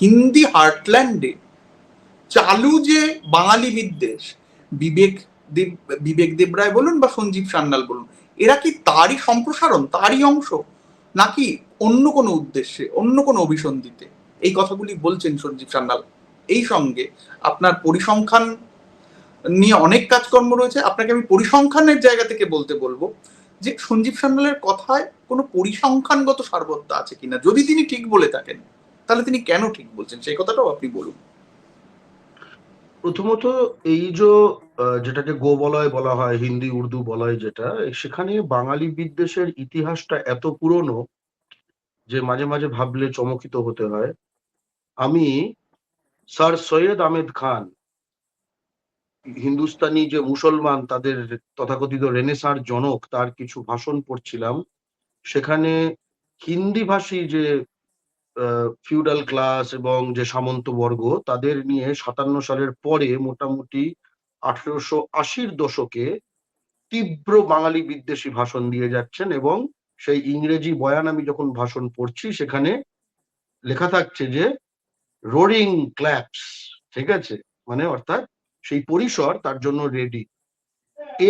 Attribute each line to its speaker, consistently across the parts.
Speaker 1: হিন্দি হার্টল্যান্ডে চালু যে বাঙালি বিদ্বেষ, বিবেক দেব, বিবেক দেবরায় বলুন বা সঞ্জীব সান্যাল বলুন, এরা কি তারই সম্প্রসারণ, তারই অংশ, নাকি অন্য কোনো উদ্দেশ্যে, অন্য কোনো অভিসন্ধিতে? এই কথাগুলি বলছেন সঞ্জীব সান্যাল। এই সঙ্গে আপনার পরিসংখ্যান নিয়ে অনেক কাজকর্ম রয়েছে। আপনাকে আমি পরিসংখ্যানের জায়গা থেকে বলতে বলব যে সঞ্জীব সান্যালের কথায় কোনো পরিসংখ্যানগত সারবত্তা আছে কিনা, যদি তিনি ঠিক বলে থাকেন। তাহলে তিনি কেন ঠিক বলছেন? সেই কথাটাও আপনি বলুন।
Speaker 2: প্রথমত এই যে যেটাকে গোবলয় বলা হয়, হিন্দি, উর্দু বলয় যেটা সেখানে বাঙালি বিদ্বেষের ইতিহাসটা এত পুরনো যে মাঝে মাঝে ভাবলে চমকিত হতে হয়। আমি স্যার সৈয়দ আহমেদ খান, হিন্দুস্তানি যে মুসলমান, তাদের তথাকথিত রেনেসার জনক, তার কিছু ভাষণ পড়ছিলাম। সেখানে হিন্দি ভাষী যে ফিউডাল ক্লাস এবং যে সামন্ত বর্গ তাদের নিয়ে সাতান্ন সালের পরে মোটামুটি আঠেরোশো আশির দশকে তীব্র বাঙালি বিদ্বেষী ভাষণ দিয়ে যাচ্ছেন এবং সেই ইংরেজি বয়ান আমি যখন ভাষণ পড়ছি, সেখানে লেখা থাকছে যে রোরিং ক্ল্যাপস ঠিক আছে? মানে অর্থাৎ সেই পরিসর তার জন্য রেডি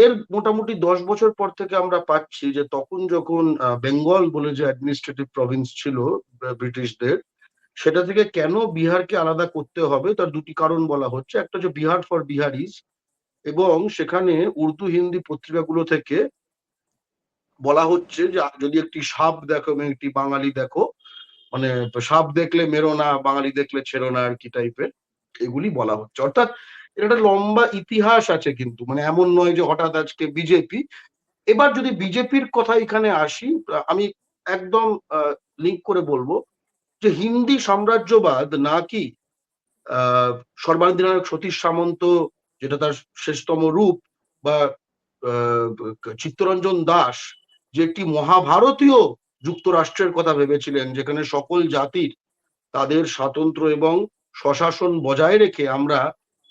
Speaker 2: এর মোটামুটি দশ বছর পর থেকে আমরা পাচ্ছি যে তখন যখন বেঙ্গল বলে যে অ্যাডমিনিস্ট্রেটিভ প্রভিন্স ছিল ব্রিটিশদের, সেটা থেকে কেন বিহারকে আলাদা করতে হবে? তার দুটি কারণ বলা হচ্ছে। একটা হচ্ছে বিহার ফর বিহারিজ এবং সেখানে উর্দু হিন্দি পত্রিকাগুলো থেকে বলা হচ্ছে যে যদি একটি সাপ দেখো এবং একটি বাঙালি দেখো মানে সাপ দেখলে মেরো না, বাঙালি দেখলে ছেড়ো না, আর কি টাইপের এগুলি বলা হচ্ছে। অর্থাৎ এর একটা লম্বা ইতিহাস আছে কিন্তু মানে এমন নয় যে হঠাৎ আজকে বিজেপি। এবার যদি বিজেপির কথা এখানে আসি, আমি একদম লিঙ্ক করে বলব যে হিন্দি সাম্রাজ্যবাদ নাকি সর্বাধিনায়ক সতীশ সামন্ত, যেটা তার শেষতম রূপ, বা চিত্তরঞ্জন দাস, যে একটি মহাভারতীয় যুক্তরাষ্ট্রের কথা ভেবেছিলেন, যেখানে সকল জাতির তাদের স্বাতন্ত্র্য এবং স্বশাসন বজায় রেখে আমরা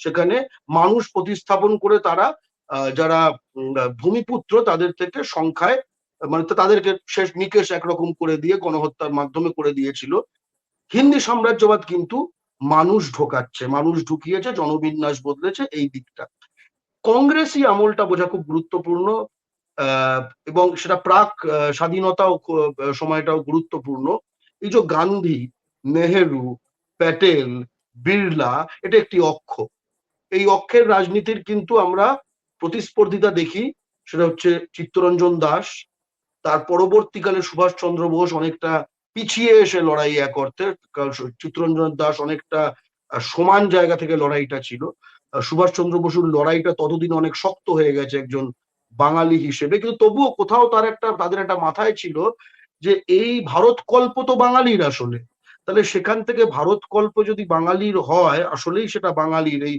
Speaker 2: সেখানে মানুষ
Speaker 1: প্রতিস্থাপন
Speaker 2: করে
Speaker 1: তারা যারা ভূমিপুত্র
Speaker 2: তাদের
Speaker 1: থেকে সংখ্যায় মানে তাদেরকে শেষ নিকেশ একরকম
Speaker 2: করে
Speaker 1: দিয়ে
Speaker 2: গণহত্যার
Speaker 1: মাধ্যমে
Speaker 2: করে দিয়েছিল। হিন্দি সাম্রাজ্যবাদ কিন্তু মানুষ ঢোকাচ্ছে, মানুষ ঢুকিয়েছে, জনবিন্যাস বদলেছে এই দিকটা। কংগ্রেসই আমলটা বোঝা খুব গুরুত্বপূর্ণ এবং সেটা প্রাক স্বাধীনতাও সময়টাও গুরুত্বপূর্ণ। এই যে গান্ধী, নেহেরু, প্যাটেল, বিড়লা, এটা একটি অক্ষ। এই অক্ষের রাজনীতির কিন্তু আমরা প্রতিস্পর্ধিতা দেখি। সেটা হচ্ছে চিত্তরঞ্জন দাস। তার পরবর্তীকালে সুভাষ চন্দ্র বোস অনেকটা পিছিয়ে এসে লড়াই এক অর্থে চিত্তরঞ্জন দাস অনেকটা সমান জায়গা থেকে লড়াইটা ছিল। সুভাষ চন্দ্র বসুর লড়াইটা ততদিন অনেক শক্ত হয়ে গেছে একজন বাঙালি হিসেবে। কিন্তু তবুও কোথাও তার একটা, তাদের একটা মাথায় ছিল যে এই ভারত কল্প তো বাঙালির আসলে। তাহলে সেখান থেকে ভারত কল্প যদি বাঙালির হয়, আসলেই সেটা বাঙালির। এই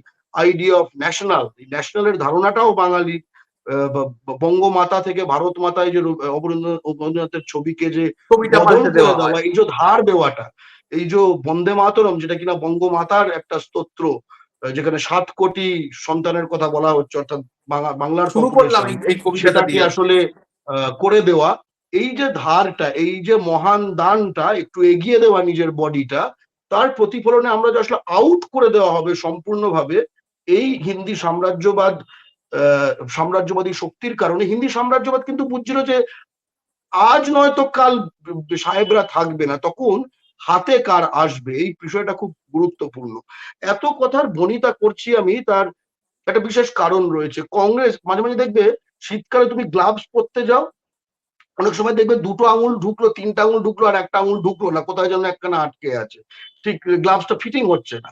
Speaker 2: ধার দেওয়াটা এই যে বন্দে মাতরম যেটা কিনা বঙ্গমাতার একটা স্তোত্র যেখানে সাত কোটি সন্তানের কথা বলা হচ্ছে অর্থাৎ বাংলা- বাংলার
Speaker 1: শুরু করলাম এই- এই কবিতাটা
Speaker 2: আসলে আহ, করে দেওয়া। এই যে ধারটা এই যে মহান দানটা একটু এগিয়ে দেওয়া নিজের বডিটা তার প্রতিফলনে আমরা যে আসলে আউট করে দেওয়া হবে সম্পূর্ণভাবে এই হিন্দি সাম্রাজ্যবাদ সাম্রাজ্যবাদী শক্তির কারণে হিন্দি সাম্রাজ্যবাদ কিন্তু বুঝছিল যে আজ নয়তো কাল সাহেবরা থাকবে না, তখন হাতে কার আসবে? এই বিষয়টা খুব গুরুত্বপূর্ণ। এত কথার বনিতা করছি আমি, তার একটা বিশেষ কারণ রয়েছে। কংগ্রেস, মাঝে মাঝে দেখবে শীতকালে তুমি গ্লাভস পরতে যাও, অনেক সময় দেখবে দুটো আঙুল ঢুকলো, তিনটা আঙুল ঢুকলো, আর একটা আঙুল ঢুকলো না, কোথায় যেন একখানা আটকে আছে। ঠিক গ্লাভসটা ফিটিং হচ্ছে না।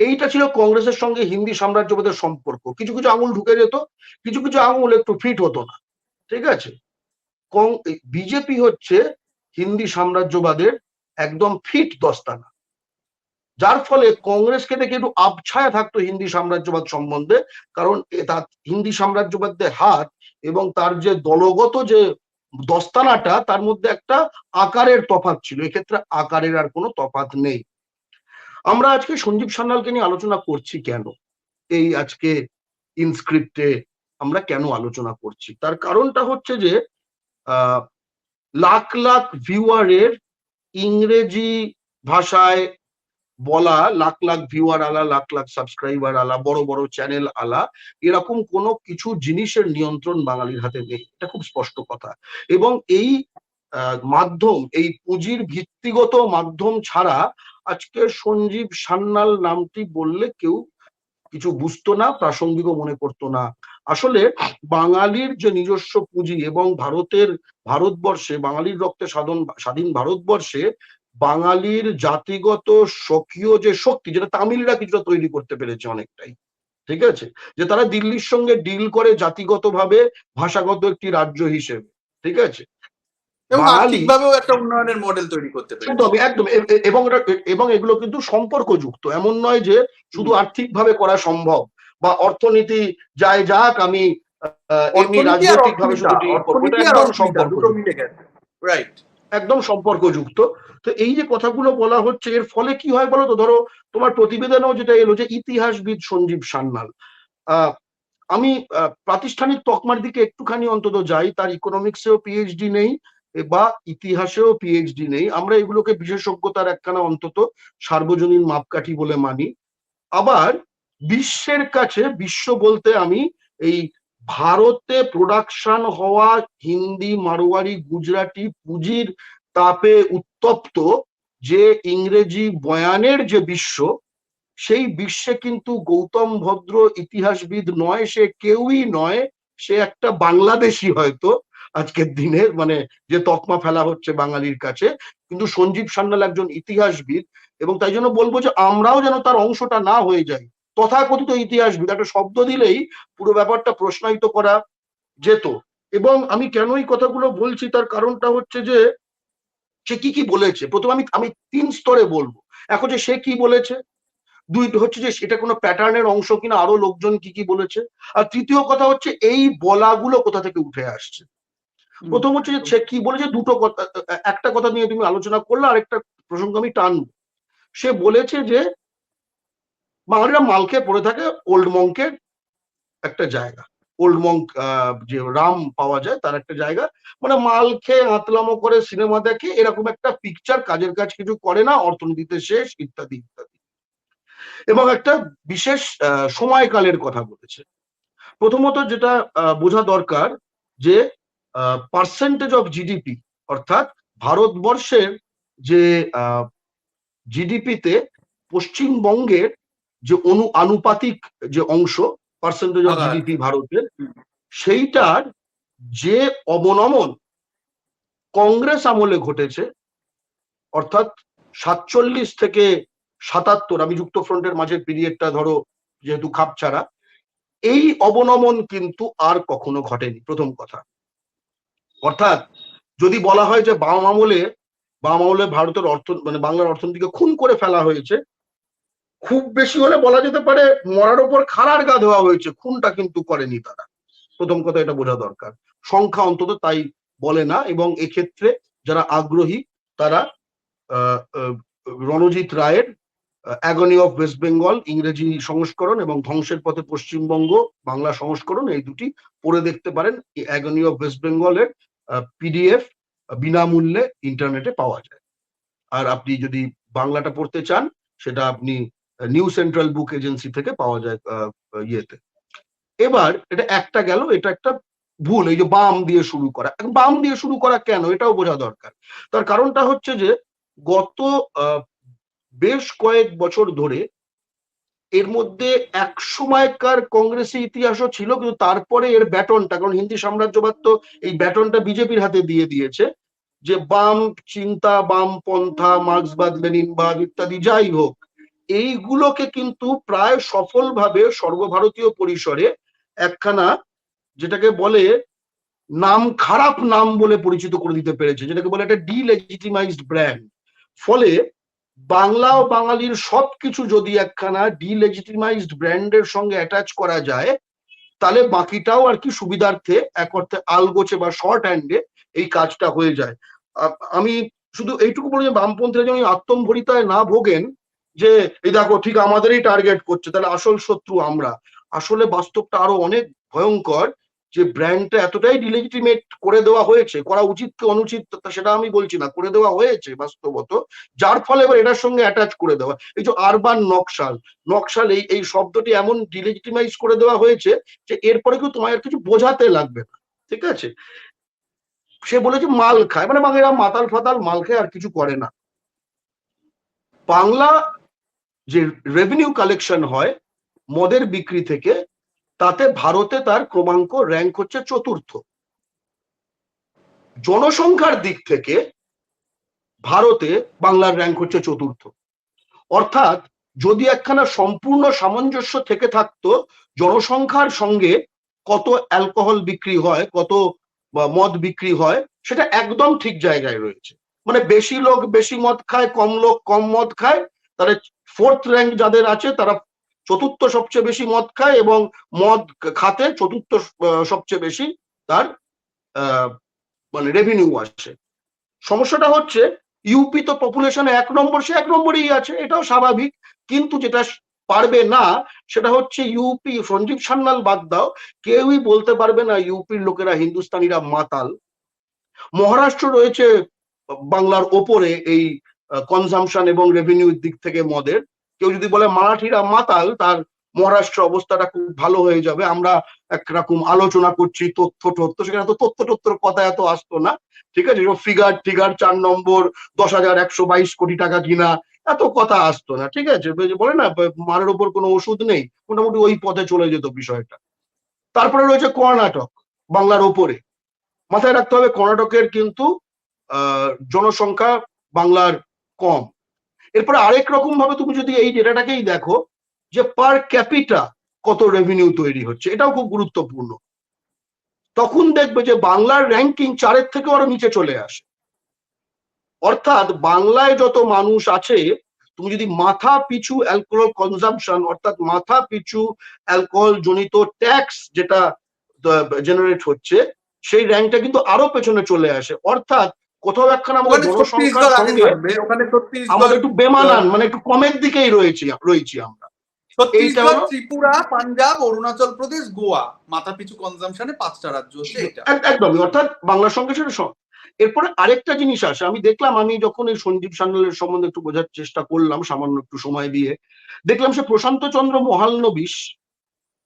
Speaker 2: এইটা ছিল কংগ্রেসের সঙ্গে হিন্দি সাম্রাজ্যবাদের সম্পর্ক। কিছু কিছু আঙুল ঢুকে যেত, কিছু কিছু আঙুল একটু ফিট হতো না। ঠিক আছে? বিজেপি হচ্ছে হিন্দি সাম্রাজ্যবাদের একদম ফিট দস্তানা। যার ফলে কংগ্রেসকে দেখে একটু আবছায়া থাকতো হিন্দি সাম্রাজ্যবাদ সম্বন্ধে, কারণ তার হিন্দি সাম্রাজ্যবাদের হাত এবং তার যে দলগত যে দস্তানাটা, তার মধ্যে একটা আকারের তফাত ছিল। এক্ষেত্রে আকারের আর কোনো তফাত নেই। আমরা আজকে সঞ্জীব সান্যালকে নিয়ে আলোচনা করছি কেন? এই আজকে ইনস্ক্রিপ্টে আমরা কেন আলোচনা করছি? তার কারণটা হচ্ছে যে লাখ লাখ ভিউয়ারের ইংরেজি ভাষায় বলা, লাখ লাখ ভিউয়ার আলা, লাখ লাখ সাবস্ক্রাইবার আলা, বড় বড় চ্যানেল আলা, এরকম কোনো কিছু জিনিসের নিয়ন্ত্রণ বাঙালির হাতে নেই। এটা খুব স্পষ্ট কথা। এবং এই মাধ্যম, এই পুঁজির ভিত্তিগত মাধ্যম ছাড়া আজকে সঞ্জীব সান্যাল নামটি বললে কেউ কিছু বুঝতো না, প্রাসঙ্গিকও মনে করতো না। আসলে বাঙালির যে নিজস্ব পুঁজি এবং ভারতের ভারতবর্ষে, বাঙালির রক্তে সাধন, স্বাধীন ভারতবর্ষে বাঙালির জাতিগত স্বকীয় যে শক্তি, যেটা তামিলরা কিছুটা তৈরি করতে পেরেছে অনেকটাই, ঠিক আছে? যে তারা দিল্লির সঙ্গে ডিল করে জাতিগতভাবে ভাষাগত একটি রাজ্য হিসেবে, ঠিক আছে?
Speaker 1: এবং আর্থিকভাবেও একটা উন্নয়নের মডেল তৈরি করতে
Speaker 2: একদম এবং এগুলো কিন্তু সম্পর্কযুক্ত। এমন নয় যে শুধু আর্থিকভাবে করা সম্ভব বা অর্থনীতি যায় যাক আমি এমনি শুধু
Speaker 1: আর
Speaker 2: একদম সম্পর্কযুক্ত
Speaker 1: রাইট
Speaker 2: একদম সম্পর্কযুক্ত। তো এই যে কথাগুলো বলা হচ্ছে এর ফলে কি হয় বলো তো? ধরো তোমার প্রতিবেদনেও যেটা এলো যে ইতিহাসবিদ সঞ্জীব সান্যাল। আহ, আমি প্রাতিষ্ঠানিক তকমার দিকে একটুখানি অন্তত যাই। তার ইকোনমিক্সেও পিএইচডি নেই। বা ইতিহাসেও পিএইচডি নেই। আমরা এগুলোকে বিশেষজ্ঞতার একখানা অন্তত সার্বজনীন মাপকাঠি বলে মানি। আবার বিশ্বের কাছে, বিশ্ব বলতে আমি এই ভারতে প্রোডাকশন হওয়া হিন্দি, মারোয়ারি, গুজরাটি, পুঁজির তাপে উত্তপ্ত যে ইংরেজি বয়ানের যে বিশ্ব, সেই বিশ্বে কিন্তু গৌতম ভদ্র ইতিহাসবিদ নয়, সে কেউই নয়, সে একটা বাংলাদেশি হয়তো। আজকের দিনে মানে যে তকমা ফেলা হচ্ছে বাঙালির কাছে, কিন্তু সঞ্জীব সান্যাল একজন ইতিহাসবিদ এবং তাই জন্য বলব যে আমরাও যেন তার অংশটা না হয়ে যাই। তথাকথিত ইতিহাসবিদ, একটা শব্দ দিলেই পুরো ব্যাপারটা প্রশ্নায়িত করা যেত। এবং আমি কেন এই কথাগুলো বলছি, তার কারণটা হচ্ছে যে সে কি কি বলেছে? প্রথমে আমি আমি তিন স্তরে বলব। এখন যে সে কি বলেছে, দুই হচ্ছে যে সেটা কোনো প্যাটার্নের অংশ কিনা, আরও লোকজন কি কি বলেছে, আর তৃতীয় কথা হচ্ছে এই বলাগুলো কোথা থেকে উঠে আসছে। প্রথম হচ্ছে যে কি বলেছে, দুটো কথা একটা কথা নিয়ে তুমি আলোচনা করলে, আরেকটা প্রসঙ্গ আমি টানবো। সে বলেছে যে বাঙালিরা মালকে পড়ে থাকে, ওল্ড মঙ্কের একটা জায়গা। ওল্ড মঙ্ক যে রাম পাওয়া যায়, তার একটা জায়গা। মানে মাল খেয়ে আতলামো করে সিনেমা দেখে, এরকম একটা পিকচার কাজের কাজ কিছু করে না, অর্থনীতিতে শেষ, ইত্যাদি ইত্যাদি। এবং একটা বিশেষ সময়কালের কথা বলেছে। প্রথমত যেটা বোঝা দরকার যে পার্সেন্টেজ অফ জিডিপি অর্থাৎ ভারতবর্ষের যে জিডিপিতে পশ্চিমবঙ্গের যে অনু আনুপাতিক যে অংশ পার্সেন্টেজ অফ। জিডিপি ভারতের সেইটার যে অবনমন কংগ্রেস আমলে ঘটেছে অর্থাৎ সাতচল্লিশ থেকে সাতাত্তর আমি যুক্ত ফ্রন্টের মাঝের পিরিয়ডটা ধরো যেহেতু খাপ ছাড়া এই অবনমন কিন্তু আর কখনো ঘটেনি প্রথম কথা অর্থাৎ যদি বলা হয় যে বাম আমলে বাম আমলে ভারতের অর্থ মানে বাংলার অর্থনীতিকে খুন করে ফেলা হয়েছে, খুব বেশি হলে বলা যেতে পারে মরার ওপর খাড়ার গা দেওয়া হয়েছে, খুনটা কিন্তু করেনি তারা। প্রথম কথা এটা বোঝা দরকার। সংখ্যা অন্তত তাই বলে না এবং এক্ষেত্রে যারা আগ্রহী, তারা রণজিৎ রায়ের অ্যাগনি অফ ওয়েস্ট বেঙ্গল ইংরেজি সংস্করণ এবং ধ্বংসের পথে পশ্চিমবঙ্গ, বাংলা সংস্করণ এই দুটি পড়ে দেখতে পারেন। অ্যাগনি অফ ওয়েস্ট বেঙ্গলের পিডিএফ বিনামূল্যে ইন্টারনেটে পাওয়া যায়। আর আপনি যদি বাংলাটা পড়তে চান, সেটা আপনি নিউ সেন্ট্রাল বুক এজেন্সি থেকে পাওয়া যায় ইয়েতে। এবার এটা একটা গেল, এটা একটা ভুল, এই যে বাম দিয়ে শুরু করা। বাম দিয়ে শুরু করা কেন? এটাও বোঝা দরকার। তার কারণটা হচ্ছে যে, গত বেশ কয়েক বছর ধরে এর মধ্যে এক সময়কার কংগ্রেসি ইতিহাসও ছিল, কিন্তু তারপরে এর ব্যাটনটা, কারণ হিন্দি সাম্রাজ্যবাদ তো এই ব্যাটনটা বিজেপির হাতে দিয়ে দিয়েছে, যে বাম চিন্তা, বাম পন্থা, মার্ক্সবাদ, লেনিনবাদ ইত্যাদি যাই হোক, এইগুলোকে কিন্তু প্রায় সফলভাবে সর্বভারতীয় পরিসরে একখানা যেটাকে বলে নাম খারাপ নাম বলে পরিচিত করে দিতে পেরেছে, যেটাকে বলে একটা ডিলেজিটিমাইজড ব্র্যান্ড। ফলে বাংলা ও বাঙালির সবকিছু যদি একখানা ডিলেজিটিমাইজড ব্র্যান্ডের সঙ্গে অ্যাটাচ করা যায়, তাহলে বাকিটাও আর কি সুবিধার্থে এক অর্থে আলগোছে বা শর্ট হ্যান্ডে এই কাজটা হয়ে যায়। আমি শুধু এইটুকু বলি যে বামপন্থীরা যেন আত্মম্ভরিতায় না ভোগেন যে, এই দেখো ঠিক আমাদেরই টার্গেট করছে, তাহলে আসল শত্রু আমরা। আসলে বাস্তবটা আরও অনেক ভয়ঙ্কর। যে ব্র্যান্ডটা এতটাই ডিলেজিটিমেট করে দেওয়া হয়েছে, করা উচিত কি অনুচিত সেটা আমি বলছি না, করে দেওয়া হয়েছে বাস্তবত, যার ফলে এবার এটার সঙ্গে অ্যাটাচ করে দেওয়া। এই যে আরবান নকশাল নকশাল এই এই শব্দটি এমন ডিলেজিটিমাইজ করে দেওয়া হয়েছে যে এরপরে কেউ তোমায় আর কিছু বোঝাতে লাগবে না, ঠিক আছে? সে বলেছে মাল খায় মানে বাঙালিরা মাতাল ফাতাল মাল খায় আর কিছু করে না। বাংলা যে রেভিনিউ কালেকশন হয়, মদের বিক্রি থেকে তাতে ভারতে তার ক্রমাঙ্ক র্যাঙ্ক হচ্ছে চতুর্থ। জনসংখ্যার দিক থেকে ভারতে বাংলার র্যাঙ্ক হচ্ছে চতুর্থ। অর্থাৎ যদি একখানা সম্পূর্ণ সামঞ্জস্য থেকে থাকতো, জনসংখ্যার সঙ্গে কত অ্যালকোহল বিক্রি হয়, কত মদ বিক্রি হয়, সেটা একদম ঠিক জায়গায় রয়েছে। মানে বেশি লোক বেশি মদ খায়, কম লোক কম মদ খায়, তাহলে ফোর্থ র্যাঙ্ক যাদের আছে, তারা চতুর্থ সবচেয়ে বেশি মদ খায় এবং মদ খাতে চতুর্থ সবচেয়ে বেশি তার মানে রেভিনিউ আসছে সমস্যাটা হচ্ছে ইউপি তো পপুলেশনে এক নম্বর, সে এক নম্বরেই আছে, এটাও স্বাভাবিক। কিন্তু যেটা পারবে না, সেটা হচ্ছে ইউপি সঞ্জীব সান্যাল বাদ দাও, কেউই বলতে পারবে না ইউপির লোকেরা হিন্দুস্তানিরা মাতাল। মহারাষ্ট্র রয়েছে বাংলার ওপরে এই কনজামশন এবং রেভিনিউর দিক থেকে মদের। কেউ যদি বলে মারাঠিরা মাতাল, তার মহারাষ্ট্র অবস্থাটা খুব ভালো হয়ে যাবে। আমরা একরকম আলোচনা করছি তথ্য তথ্য সেখানে তো তথ্য তথ্যর কথা এত আসতো না। ঠিক আছে ফিগার টিগার চার নম্বর, দশ হাজার একশো বাইশ কোটি টাকা কিনা, এত কথা আসতো না। ঠিক আছে, বলে না মারের ওপর কোনো ওষুধ নেই। মোটামুটি ওই পথে চলে যেত বিষয়টা। তারপরে রয়েছে কর্ণাটক, বাংলার ওপরে। মাথায় রাখতে হবে কর্ণাটকের কিন্তু জনসংখ্যা বাংলার কম। এরপরে আরেক রকম ভাবে তুমি যদি এই ডেটাটাকেই দেখো যে পার ক্যাপিটা কত রেভিনিউ তৈরি হচ্ছে, এটাও খুব গুরুত্বপূর্ণ। তখন দেখবে যে বাংলার র্যাঙ্কিং চারের থেকে আরও নিচে চলে আসে। অর্থাৎ বাংলায় যত মানুষ আছে, তুমি যদি মাথা পিছু অ্যালকোহল কনজাম্পশন অর্থাৎ মাথা পিছু অ্যালকোহল জনিত ট্যাক্স যেটা জেনারেট হচ্ছে, সেই র্যাঙ্কটা কিন্তু আরও পেছনে চলে আসে। অর্থাৎ কোথাও একখানা আমাদের আমাদের একটু বেমানান মানে একটু কমের দিকেই রয়েছি রয়েছি আমরা।
Speaker 1: ত্রিপুরা পাঞ্জাব অরুণাচল প্রদেশ গোয়া। মাথা পিছু কনজামশনে পাঁচটা রাজ্য
Speaker 2: একদমই অর্থাৎ বাংলার সঙ্গে সেটা এরপরে আরেকটা জিনিস আসে আমি দেখলাম আমি যখন এই সঞ্জীব সান্যালের সম্বন্ধে একটু বোঝার চেষ্টা করলাম সামান্য একটু সময় দিয়ে দেখলাম সে প্রশান্ত চন্দ্র মহালনবিশ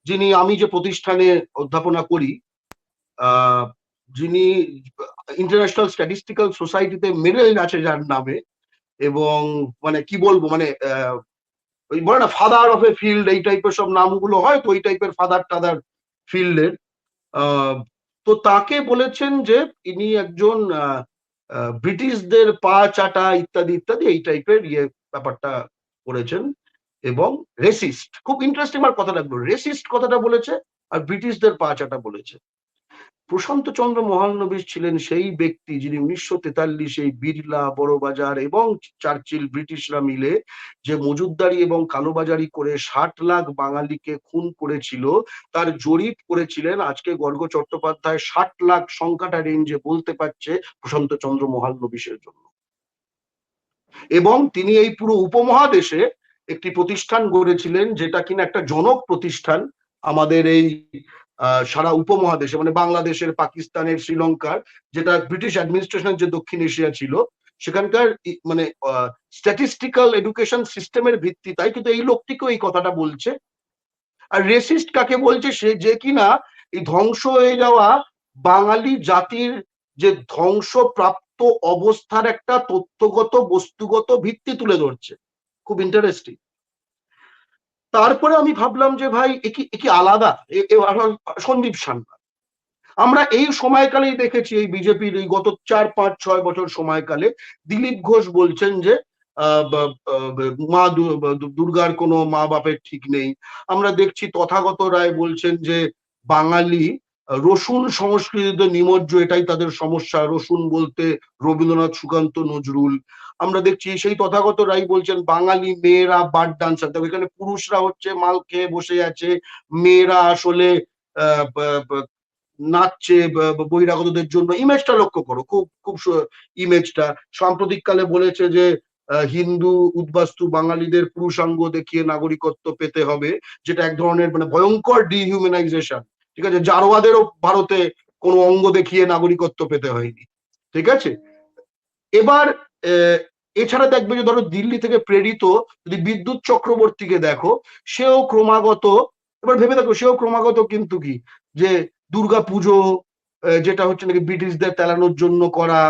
Speaker 2: যিনি আমি যে প্রতিষ্ঠানে অধ্যাপনা করি আহ, যিনি ইন্টারন্যাশনাল স্ট্যাটিস্টিক্যাল সোসাইটিতে মেডেল আছে যার নামে, এবং মানে কি বলব মানে ওই বলে না ফাদার অফ এ ফিল্ড এই টাইপের সব নামগুলো হয়, তো ওই টাইপের ফাদার টাদার ফিল্ডের। তো তাকে বলেছেন যে, ইনি একজন ব্রিটিশদের পা চাটা ইত্যাদি ইত্যাদি, এই টাইপের ইয়ে ব্যাপারটা করেছেন, এবং রেসিস্ট খুব ইন্টারেস্টিং আমার কথা লাগল রেসিস্ট কথাটা বলেছে, আর ব্রিটিশদের পা চাটা বলেছে। প্রশান্ত চন্দ্র মহানবীশ ছিলেন সেই ব্যক্তি যিনি উনিশশো তেতাল্লিশে বিড়লা, বড়বাজার এবং চার্চিল ব্রিটিশরা মিলে যে মজুদদারি এবং কালোবাজারি করে ষাট লাখ বাঙালিকে খুন করেছিল, তার জরিপ করেছিলেন আজকে গর্গ চট্টোপাধ্যায় ষাট লাখ সংখ্যাটা রেঞ্জে বলতে পারছে প্রশান্ত চন্দ্র মহানবীশের জন্য। এবং তিনি এই পুরো উপমহাদেশে একটি প্রতিষ্ঠান গড়েছিলেন যেটা কিনা একটা জনক প্রতিষ্ঠান, আমাদের এই সারা উপমহাদেশে মানে বাংলাদেশের, পাকিস্তানের, শ্রীলঙ্কার, যেটা ব্রিটিশ অ্যাডমিনিস্ট্রেশনের যে দক্ষিণ এশিয়া ছিল, সেখানকার মানে স্ট্যাটিস্টিক্যাল এডুকেশন সিস্টেমের ভিত্তি, তাই কিন্তু এই লোকটিকেও এই কথাটা বলছে। আর রেসিস্ট কাকে বলছে সে যে কিনা, এই ধ্বংস হয়ে যাওয়া বাঙালি জাতির যে ধ্বংসপ্রাপ্ত অবস্থার একটা তথ্যগত, বস্তুগত ভিত্তি তুলে ধরছে। খুব ইন্টারেস্টিং তারপরে আমি ভাবলাম যে ভাই, এ কি এ কি আলাদা? সন্দীপ সান্না আমরা এই সময়কালেই দেখেছি এই বিজেপির এই গত চার, পাঁচ, ছয় বছর সময়কালে দিলীপ ঘোষ বলছেন যে মা দুর্গার কোনো মা বাপের ঠিক নেই। আমরা দেখছি তথাগত রায় বলছেন যে বাঙালি রসুন সংস্কৃতিতে নিমজ্জ, এটাই তাদের সমস্যা। রসুন বলতে রবীন্দ্রনাথ সুকান্ত নজরুল। আমরা দেখছি সেই তথাগত রায় বলছেন, বাঙালি মেয়েরা বার্ড ডান্সার। তবে এখানে পুরুষরা হচ্ছে মাল খেয়ে বসে আছে। মেয়েরা আসলে নাচছে বহিরাগতদের জন্য। ইমেজটা লক্ষ্য করো, খুব খুব ইমেজটা। সাম্প্রতিককালে বলেছে যে হিন্দু উদ্বাস্তু বাঙালিদের পুরুষাঙ্গ দেখিয়ে নাগরিকত্ব পেতে হবে, যেটা এক ধরনের মানে ভয়ঙ্কর ডিহিউম্যানাইজেশন ঠিক আছে? জারোয়াদেরও ভারতে কোনো অঙ্গ দেখিয়ে নাগরিকত্ব পেতে হয়নি। ঠিক আছে? এবার এছাড়া দেখবে যে ধরো দিল্লি থেকে প্রেরিত যদি বিদ্যুৎ চক্রবর্তীকে দেখো, সেও ক্রমাগত, এবার ভেবে দেখো, সেও ক্রমাগত কিন্তু কি? যে দুর্গা পুজো যেটা হচ্ছে নাকি ব্রিটিশদের তেলানোর জন্য করা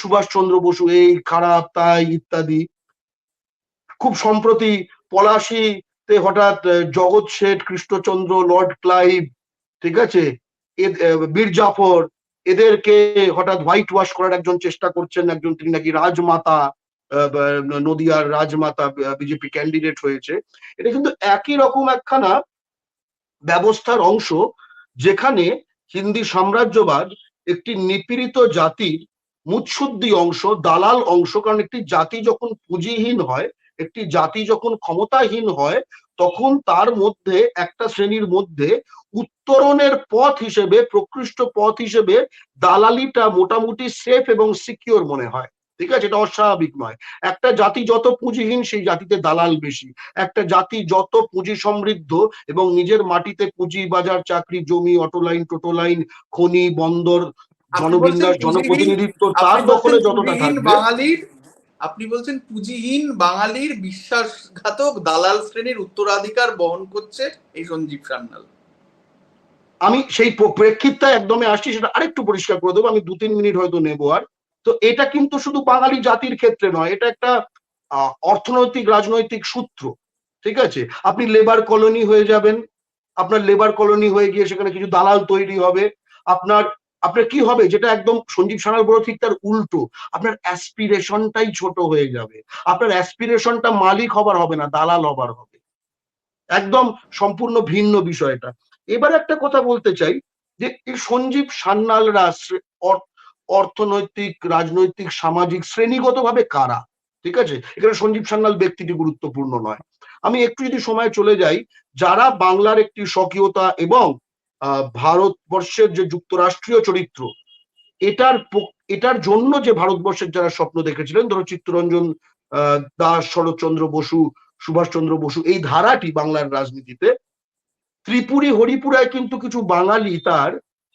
Speaker 2: সুভাষচন্দ্র বসু এই খারাপ, তাই ইত্যাদি। খুব সম্প্রতি পলাশিতে হঠাৎ জগৎ শেঠ, কৃষ্ণচন্দ্র, লর্ড ক্লাইভ ঠিক আছে? বীর জাফর, এদেরকে হঠাৎ হোয়াইট ওয়াশ করার একজন চেষ্টা করছেন, একজন তিনি নাকি রাজমাতা নদিয়ার রাজমাতা বিজেপি ক্যান্ডিডেট হয়েছে। এটা কিন্তু একই রকম একখানা ব্যবস্থার অংশ যেখানে হিন্দি সাম্রাজ্যবাদ একটি নিপীড়িত জাতির মুৎসুদ্দি অংশ, দালাল অংশ, কারণ একটি জাতি যখন পুঁজিহীন হয়, একটি জাতি যখন ক্ষমতাহীন হয়, তখন তার মধ্যে একটা শ্রেণির মধ্যে উত্তরণের পথ হিসেবে প্রকৃষ্ট পথ হিসেবে দালালিটা মোটামুটি সেফ এবং সিকিওর মনে হয়। ঠিক আছে? এটা অস্বাভাবিক নয়। একটা জাতি যত পুঁজিহীন সেই জাতিতে দালাল বেশি। একটা জাতি যত পুঁজি সমৃদ্ধ এবং নিজের মাটিতে পুঁজি বাজার চাকরি জমি অটো লাইন টোটো লাইন খনি বন্দর জনবিন্যাস জনপ্রতিনিধিত্ব তার দখলে যতটা
Speaker 1: বাঙালির আপনি বলছেন পুঁজিহীন বাঙালির বিশ্বাসঘাতক দালাল শ্রেণির উত্তরাধিকার বহন করছে এই সঞ্জীব সান্যাল।
Speaker 2: আমি সেই প্রেক্ষিতটা একদমই আসছি, সেটা আরেকটু পরিষ্কার করে দেবো, আমি দু তিন মিনিট হয়তো নেব আর। তো এটা কিন্তু শুধু বাঙালি জাতির ক্ষেত্রে নয়, এটা একটা অর্থনৈতিক, রাজনৈতিক সূত্র, ঠিক আছে? আপনি লেবার কলোনি হয়ে যাবেন, আপনার লেবার কলোনি হয়ে গিয়ে সেখানে কিছু দালাল তৈরি হবে, আপনার আপনার কি হবে? যেটা একদম সঞ্জীব সানাল বড় ঠিক তার উল্টো, আপনার অ্যাসপিরেশনটাই ছোট হয়ে যাবে, আপনার অ্যাসপিরেশনটা মালিক হবার হবে না, দালাল হবার হবে। একদম সম্পূর্ণ ভিন্ন বিষয়টা। এবার একটা কথা বলতে চাই যে সঞ্জীব সান্যালরা শ্রে- অর্থনৈতিক রাজনৈতিক সামাজিক শ্রেণীগতভাবে কারা? ঠিক আছে? এখানে সঞ্জীব সান্যাল ব্যক্তিটি গুরুত্বপূর্ণ নয়। আমি একটু যদি সময় চলে যাই যারা বাংলার একটি স্বকীয়তা এবং ভারতবর্ষের যে যুক্তরাষ্ট্রীয় চরিত্র এটার এটার জন্য যে ভারতবর্ষের যারা স্বপ্ন দেখেছিলেন ধরো চিত্তরঞ্জন আহ, দাস শরৎচন্দ্র বসু সুভাষচন্দ্র বসু এই ধারাটি বাংলার রাজনীতিতে ত্রিপুরী হরিপুরায় কিন্তু কিছু বাঙালি তার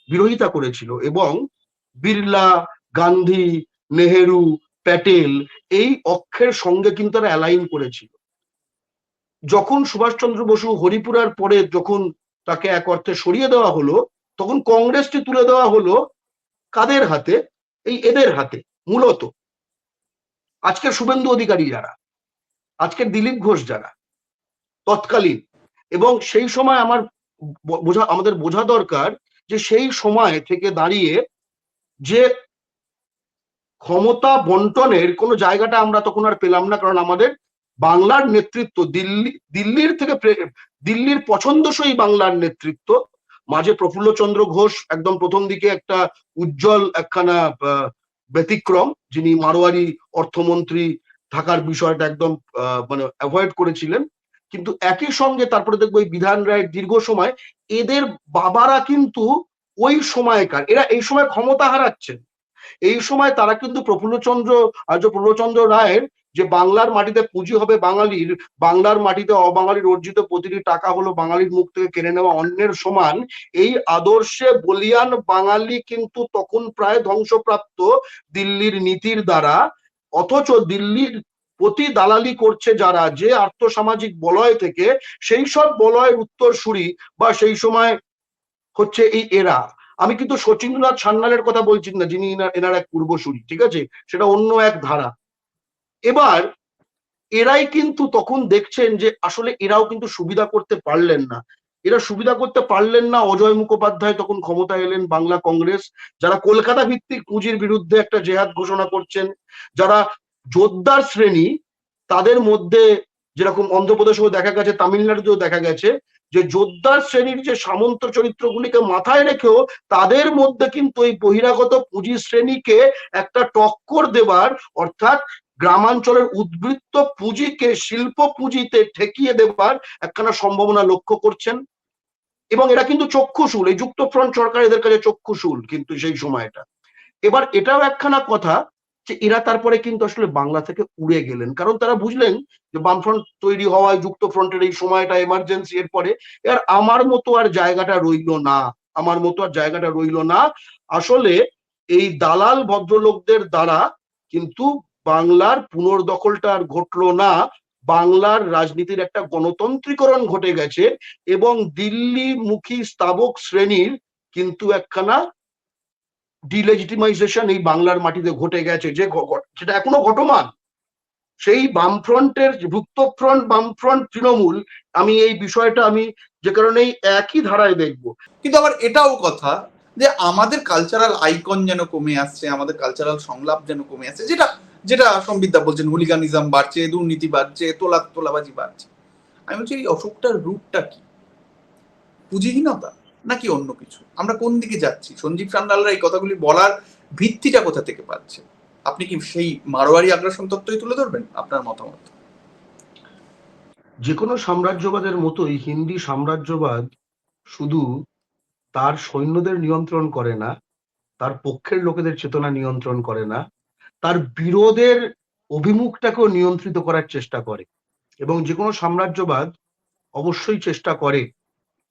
Speaker 2: বিরোধিতা করেছিল এবং বিড়লা, গান্ধী, নেহেরু, প্যাটেল এই অক্ষের সঙ্গে কিন্তু তারা অ্যালাইন করেছিল। যখন সুভাষচন্দ্র বসু হরিপুরার পরে যখন তাকে এক অর্থে সরিয়ে দেওয়া হলো, তখন কংগ্রেসটি তুলে দেওয়া হলো কাদের হাতে? এই এদের হাতে, মূলত। আজকের শুভেন্দু অধিকারী যারা, আজকের দিলীপ ঘোষ যারা, তৎকালীন এবং সেই সময় আমার বোঝা, আমাদের বোঝা দরকার যে সেই সময় থেকে দাঁড়িয়ে যে ক্ষমতা বন্টনের কোনো জায়গাটা আমরা তখন আর পেলাম না, কারণ আমাদের বাংলার নেতৃত্ব দিল্লি, দিল্লির থেকে দিল্লির পছন্দসই বাংলার নেতৃত্ব। মাঝে প্রফুল্লচন্দ্র ঘোষ একদম প্রথম দিকে একটা উজ্জ্বল একখানা ব্যতিক্রম, যিনি মারোয়ারি অর্থমন্ত্রী থাকার বিষয়টা একদম মানে অ্যাভয়েড করেছিলেন। কিন্তু একই সঙ্গে তারপরে দেখব এই বিধান রায়ের দীর্ঘ সময়, এদের বাবারা কিন্তু ওই সময়কার, এরা এই সময় ক্ষমতা হারাচ্ছেন। এই সময় তারা কিন্তু প্রফুল্লচন্দ্র আর্য প্রফুল্লচন্দ্র রায়ের যে বাংলার মাটিতে পুঁজি হবে বাঙালির, বাংলার মাটিতে অবাঙালির অর্জিত প্রতিটি টাকা হলো বাঙালির মুখ থেকে কেড়ে নেওয়া অন্যের সমান, এই আদর্শে বলিয়ান বাঙালি কিন্তু তখন প্রায় ধ্বংসপ্রাপ্ত দিল্লির নীতির দ্বারা, অথচ দিল্লির প্রতি দালালি করছে যারা, যে আর্থসামাজিক বলয় থেকে সেই সব বলয়ের উত্তরসূরি বা সেই সময় হচ্ছে এই এরা। আমি কিন্তু শচীন্দ্রনাথ সান্যালের কথা বলছি না, যিনি এনার এক পূর্বসূরি, ঠিক আছে? সেটা অন্য এক ধারা। এবার এরাই কিন্তু তখন দেখছেন যে আসলে এরাও কিন্তু সুবিধা করতে পারলেন না। এরা সুবিধা করতে পারলেন না, অজয় মুখোপাধ্যায় তখন ক্ষমতা এলেন বাংলা কংগ্রেস, যারা কলকাতা ভিত্তিক পুঁজির বিরুদ্ধে একটা জেহাদ ঘোষণা করছেন, যারা জোরদার শ্রেণি, তাদের মধ্যে যেরকম অন্ধ্রপ্রদেশেও দেখা গেছে, তামিলনাড়ুতেও দেখা গেছে, যে জোরদার শ্রেণির যে সামন্ত চরিত্রগুলিকে মাথায় রেখেও তাদের মধ্যে কিন্তু এই বহিরাগত পুঁজি শ্রেণীকে একটা টক্কর দেবার, অর্থাৎ গ্রামাঞ্চলের উদ্বৃত্ত পুঁজিকে শিল্প পুঁজিতে ঠেকিয়ে দেবার একখানা সম্ভাবনা লক্ষ্য করছেন। এবং এরা কিন্তু চক্ষুশূল, এই যুক্তফ্রন্ট সরকার এদের কাছে চক্ষুশূল কিন্তু সেই সময়টা। এবার এটাও একখানা কথা যে এরা তারপরে কিন্তু আসলে বাংলা থেকে উড়ে গেলেন। কারণ তারা বুঝলেন যে বামফ্রন্ট তৈরি হওয়ায়, যুক্ত ফ্রন্টের এই সময়টা এমার্জেন্সি এর পরে, এর আমার মতো আর জায়গাটা রইল না, আমার মতো আর জায়গাটা রইল না। আসলে এই দালাল ভদ্রলোকদের দ্বারা কিন্তু বাংলার পুনর্দখলটা আর ঘটলো না, বাংলার রাজনীতির একটা গণতন্ত্রীকরণ ঘটে গেছে এবং দিল্লি মুখী স্তাবক শ্রেণির কিন্তু একখানা ডিলেজিটিমাইজেশন এই বাংলার মাটিতে ঘটে গেছে, যে সেটা এখনও ঘটমান। সেই বামফ্রন্টের ভুক্ত ফ্রন্ট, বামফ্রন্ট তৃণমূল, আমি এই বিষয়টা আমি যে কারণেই একই ধারায় দেখব।
Speaker 1: কিন্তু আবার এটাও কথা যে আমাদের কালচারাল আইকন যেন কমে আসছে, আমাদের কালচারাল সংলাপ যেন কমে আসছে, যেটা যেটা সম্বিদ্যা বলছেন, হুলিগানিজম বাড়ছে, দুর্নীতি বাড়ছে, তোলা, তোলাবাজি বাড়ছে। আমি বলছি এই অসুখটার রূপটা কি? পুঁজিহীনতা? নাকি অন্য কিছু? আমরা কোন দিকে যাচ্ছি? সঞ্জীব সান্যালরা এই কথাগুলি বলার ভিত্তিটা কোথা থেকে পাচ্ছে? আপনি কি সেই মারোয়ারি আগ্রাসন তত্ত্বই তুলে ধরবেন? আপনার মতামত?
Speaker 2: যে কোনো সাম্রাজ্যবাদের মতোই হিন্দি সাম্রাজ্যবাদ শুধু তার সৈন্যদের নিয়ন্ত্রণ করে না, তার পক্ষের লোকেদের চেতনা নিয়ন্ত্রণ করে না, তার বিরোধের অভিমুখটাকেও নিয়ন্ত্রিত করার চেষ্টা করে এবং যে কোনো সাম্রাজ্যবাদ অবশ্যই চেষ্টা করে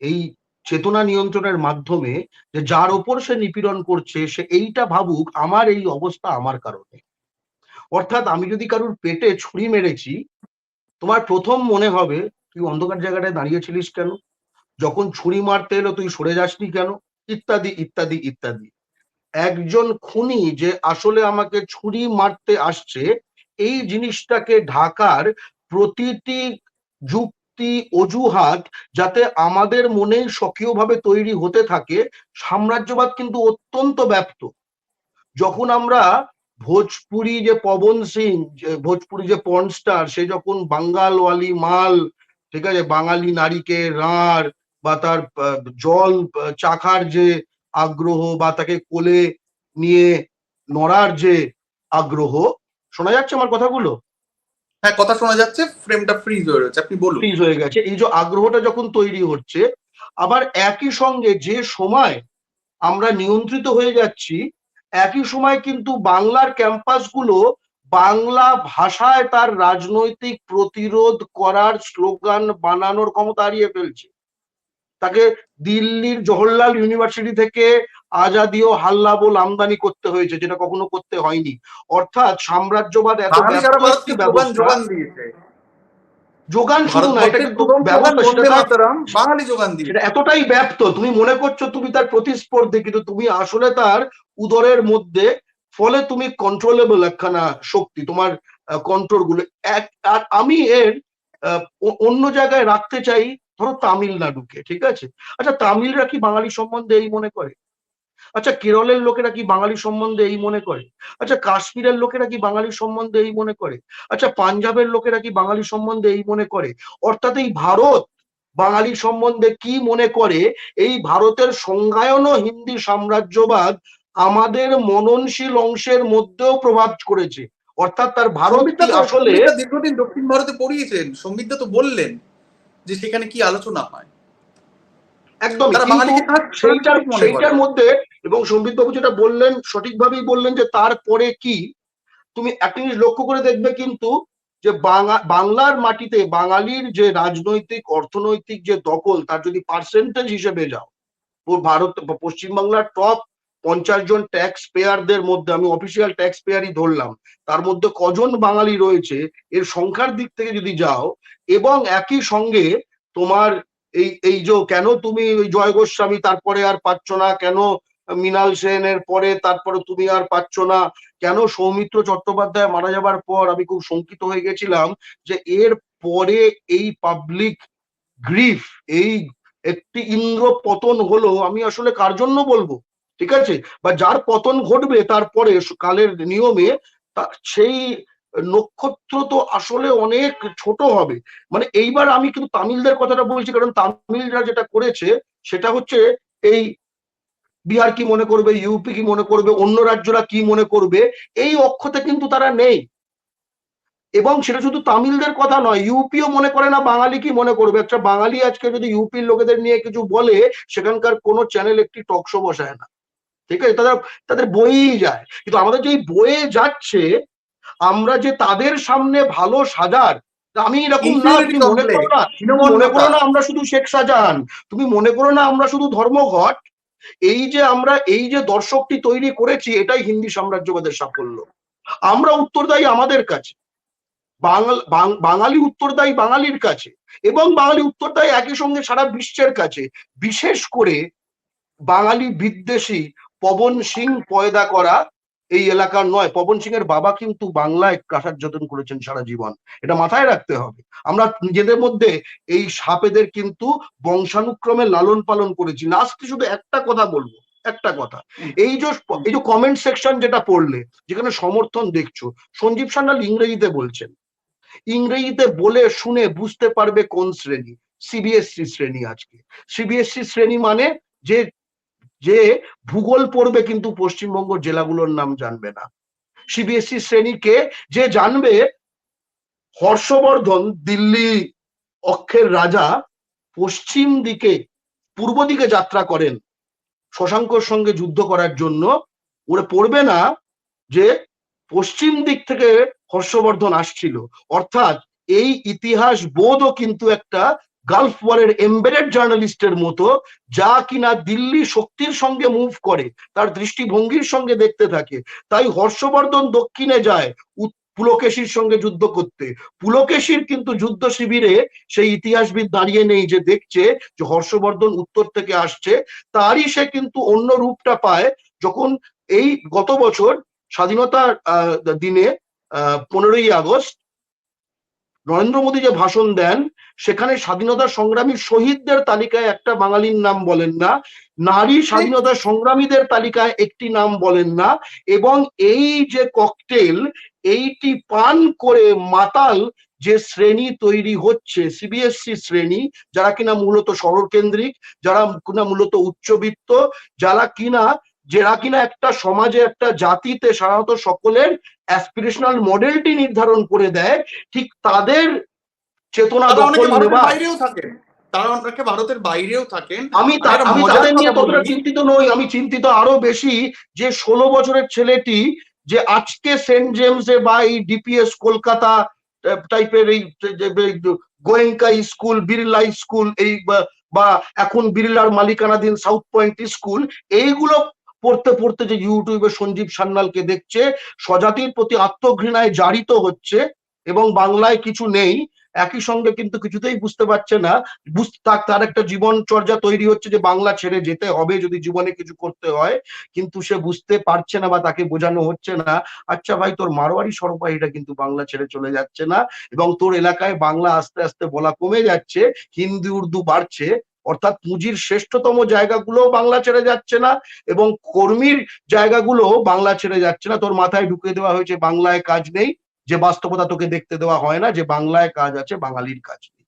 Speaker 2: এই চেতনা নিয়ন্ত্রণের মাধ্যমে যে যার ওপর সে নিপীড়ন করছে, সে এইটা ভাবুক, আমার এই অবস্থা আমার কারণে। অর্থাৎ আমি যদি কারুর পেটে ছুরি মেরেছি, তোমার প্রথম মনে হবে, তুই অন্ধকার জায়গাটায় দাঁড়িয়েছিলিস কেন? যখন ছুরি মারতে এলো, তুই সরে যাসনি কেন? ইত্যাদি ইত্যাদি ইত্যাদি। একজন খুনি যে আসলে আমাকে ছুরি মারতে আসছে, এই জিনিসটাকে ঢাকার প্রতিটি যুক্তি অজুহাত যাতে আমাদের মনে সক্রিয়ভাবে তৈরি হতে থাকে, সাম্রাজ্যবাদ কিন্তু অত্যন্ত ব্যাপ্ত। যখন আমরা ভোজপুরি যে পবন সিং ভোজপুরি যে পর্ন স্টার সে যখন বাঙ্গালওয়ালি মাল, ঠিক আছে, বাঙালি নারীকে রাঁড় বা তার জল চাখার যে আগ্রহ বা তাকে কোলে নিয়ে নড়ার যে আগ্রহ, শোনা যাচ্ছে আমার কথাগুলো?
Speaker 1: হ্যাঁ কথা শোনা যাচ্ছে ফ্রেমটা ফ্রিজ হয়ে রয়েছে, আপনি বলুন।
Speaker 2: ফ্রিজ হয়ে গেছে। এই যে আগ্রহটা যখন তৈরি হচ্ছে, আবার একই সঙ্গে যে সময় আমরা নিয়ন্ত্রিত হয়ে যাচ্ছি, একই সময় কিন্তু বাংলার ক্যাম্পাসগুলো বাংলা ভাষায় তার রাজনৈতিক প্রতিরোধ করার স্লোগান বানানোর ক্ষমতা হারিয়ে ফেলছে। তাকে দিল্লির জওহরলাল ইউনিভার্সিটি থেকে আজাদি ও হাল্লা বল আমদানি করতে হয়েছে যেটা কখনো করতে হয়নি। অর্থাৎ সাম্রাজ্যবাদ এত
Speaker 1: যোগান
Speaker 2: শুধু না এটা কিন্তু
Speaker 1: বাঙালি যোগান
Speaker 2: সেটা এতটাই ব্যাপ্ত তুমি মনে করছ তুমি তার প্রতিস্পর্ধী কিন্তু তুমি আসলে তার উদরের মধ্যে ফলে তুমি কন্ট্রোলেবল একখানা শক্তি তোমার কন্ট্রোলগুলো। এক আর আমি এর অন্য জায়গায় রাখতে চাই ধরো তামিলনাড়ুকে ঠিক আছে? আচ্ছা তামিলরা কি বাঙালি সম্বন্ধে এই মনে করে? আচ্ছা কেরলের লোকেরা কি বাঙালি সম্বন্ধে এই মনে করে? আচ্ছা কাশ্মীরের লোকেরা কি বাঙালি সম্বন্ধে এই মনে করে? আচ্ছা পাঞ্জাবের লোকেরা কি বাঙালি সম্বন্ধে এই মনে করে? অর্থাৎ এই ভারত বাঙালি সম্বন্ধে কি মনে করে? এই ভারতের সংজ্ঞায়নও হিন্দি সাম্রাজ্যবাদ আমাদের মননশীল অংশের মধ্যেও প্রভাব করেছে। অর্থাৎ তার ভারত আসলে
Speaker 1: দীর্ঘদিন দক্ষিণ ভারতে পড়িয়েছেন। সম্বিতটা তো বললেন যে সেখানে কি আলোচনা হয়।
Speaker 2: একদম। সেইটার মধ্যে এবং সম্বিত বাবু যেটা বললেন, সঠিকভাবেই বললেন যে তারপরে কি? তুমি একটা জিনিস লক্ষ্য করে দেখবে কিন্তু যে বাংলা বাংলার মাটিতে বাঙালির যে রাজনৈতিক, অর্থনৈতিক যে দখল, তার যদি পার্সেন্টেজ হিসেবে যাও ভারত, পশ্চিমবাংলার টপ পঞ্চাশ জন ট্যাক্স পেয়ারদের মধ্যে, আমি অফিসিয়াল ট্যাক্স পেয়ারই ধরলাম, তার মধ্যে কজন বাঙালি রয়েছে, এর সংখ্যার দিক থেকে যদি যাও, এবং একই সঙ্গে তোমার এই এই যে কেন তুমি জয় গোস্বামী, তারপরে আর পাচ্ছ না, কেন মৃণাল সেনের পরে তারপরে তুমি আর পাচ্ছ না। কেন সৌমিত্র চট্টোপাধ্যায় মারা যাবার পর আমি খুব শঙ্কিত হয়ে গেছিলাম যে এর পরে এই পাবলিক গ্রিফ এই একটি ইন্দ্র পতন হলো আমি আসলে কার জন্য বলব? ঠিক আছে? বা যার পতন ঘটবে তারপরে কালের নিয়মে সেই নক্ষত্র তো আসলে অনেক ছোট হবে। মানে এইবার আমি কিন্তু তামিলদের কথাটা বলছি, কারণ তামিলরা যেটা করেছে সেটা হচ্ছে এই বিহার কি মনে করবে ইউপি কি মনে করবে অন্য রাজ্যরা কি মনে করবে এই অক্ষতে কিন্তু তারা নেই। এবং সেটা শুধু তামিলদের কথা নয় ইউপিও মনে করে না বাঙালি কি মনে করবে? একটা বাঙালি আজকে যদি ইউপির লোকেদের নিয়ে কিছু বলে সেখানকার কোনো চ্যানেল একটি টক শো বসায় না। ঠিক আছে? তাদের তাদের বইই যায়। কিন্তু আমাদের যে এই বয়ে যাচ্ছে আমরা যে তাদের সামনে ভালো সাজার আমি এরকম না তুমি মনে করো না মনে করো না আমরা শুধু শেখ শাহজাহান তুমি মনে করো না আমরা শুধু ধর্মঘট এই যে আমরা, এই যে দর্শকটি তৈরি করেছি, এটাই হিন্দি সাম্রাজ্যবাদের সাফল্য। আমরা উত্তরদায়ী আমাদের কাছে। বাঙালি উত্তরদায়ী বাঙালির কাছে এবং বাঙালি উত্তরদায়ী একই সঙ্গে সারা বিশ্বের কাছে। বিশেষ করে বাঙালি বিদ্বেষী পবন সিং পয়দা করা এই এলাকার নয়। পবন সিং এর বাবা কিন্তু বাংলায় প্রাসাদ যতন করেছেন সারা জীবন। এটা মাথায় রাখতে হবে। আমরা নিজেদের মধ্যে এই সাপেদের কিন্তু বংশানুক্রমে লালন পালন করেছি। না লাস্টে শুধু একটা কথা বলব, একটা কথা। এই যে এই যে কমেন্ট সেকশন যেটা পড়লে, যেখানে সমর্থন দেখছ, সঞ্জীব সান্যাল ইংরেজিতে বলছেন। ইংরেজিতে বলে শুনে বুঝতে পারবে কোন শ্রেণি? সিবিএসসি শ্রেণি আজকে। সিবিএসসি শ্রেণি মানে যে যে ভূগোল পড়বে কিন্তু পশ্চিমবঙ্গ জেলাগুলোর নাম জানবে না। সিবিএসসি শ্রেণীকে যে জানবে, হর্ষবর্ধন, দিল্লি, অক্ষের রাজা পশ্চিম দিকে, পূর্ব দিকে যাত্রা করেন শশাঙ্কর সঙ্গে যুদ্ধ করার জন্য। ওরা পড়বে না যে পশ্চিম দিক থেকে হর্ষবর্ধন আসছিল। অর্থাৎ এই ইতিহাস বোধও কিন্তু একটা গালফ ওয়ারের এমবেডেড জার্নালিস্টের মতো যা কিনা দিল্লি শক্তির সঙ্গে মুভ করে তার দৃষ্টিভঙ্গির সঙ্গে দেখতে থাকে। তাই হর্ষবর্ধন দক্ষিণে যায় পুলকেশীর সঙ্গে যুদ্ধ করতে। পুলকেশীর কিন্তু যুদ্ধ শিবিরে সেই ইতিহাসবিদ দাঁড়িয়ে নেই যে দেখছে যে হর্ষবর্ধন উত্তর থেকে আসছে। তারই সে কিন্তু অন্য রূপটা পায়। যখন এই গত বছর স্বাধীনতার আহ, দিনে পনেরোই আগস্ট নরেন্দ্র মোদী যে ভাষণ দেন, সেখানে স্বাধীনতা সংগ্রামী শহীদদের তালিকায় একটা বাঙালির নাম বলেন না, নারী স্বাধীনতা সংগ্রামীদের তালিকায় একটি নাম বলেন না, এবং এই যে ককটেল এইটি পান করে মাতাল যে শ্রেণি তৈরি হচ্ছে সিবিএসসি শ্রেণি, যারা কিনা মূলত শহর কেন্দ্রিক, যারা কিনা মূলত উচ্চবিত্ত, যারা কিনা যারা কিনা একটা সমাজে একটা জাতিতে সাধারণত সকলের অ্যাসপিরেশনাল মডেলটি নির্ধারণ করে দেয় ঠিক তাদের চেতনা
Speaker 1: বাইরেও থাকেন। তারা অনেকে ভারতের বাইরেও থাকেন।
Speaker 2: আমি আমি তাদের নিয়ে ততটা চিন্তিত নই আমি চিন্তিত আরও বেশি যে ষোলো বছরের ছেলেটি যে আজকে সেন্ট জেমসে বা এই ডিপিএস কলকাতা টাইপের এই গোয়েঙ্কা স্কুল বিড়লা স্কুল এই বা- বা এখন বিড়লার মালিকানাধীন সাউথ পয়েন্ট স্কুল এইগুলো পড়তে পড়তে যে ইউটিউবে সঞ্জীব সান্যালকে দেখছে, স্বজাতির প্রতি আত্মঘৃণায় জারিত হচ্ছে এবং বাংলায় কিছু নেই, একই সঙ্গে কিন্তু কিছুতেই বুঝতে পারছে না। তার একটা জীবন চর্যা তৈরি হচ্ছে যে বাংলা ছেড়ে যেতে হবে যদি জীবনে কিছু করতে হয়, কিন্তু সে বুঝতে পারছে না বা তাকে বোঝানো হচ্ছে না। আচ্ছা ভাই, তোর মারোয়ারি সরবাহিটা কিন্তু বাংলা ছেড়ে চলে যাচ্ছে না এবং তোর এলাকায় বাংলা আস্তে আস্তে বলা কমে যাচ্ছে, হিন্দি, উর্দু বাড়ছে। অর্থাৎ পুঁজির শ্রেষ্ঠতম জায়গাগুলো বাংলা ছেড়ে যাচ্ছে না এবং কর্মীর জায়গাগুলো বাংলা ছেড়ে যাচ্ছে না। তোর মাথায় ঢুকে দেওয়া হয়েছে বাংলায় কাজ নেই, যে বাস্তবতা তোকে দেখতে দেওয়া হয় না, যে বাংলায় কাজ আছে, বাঙালির কাজ নেই।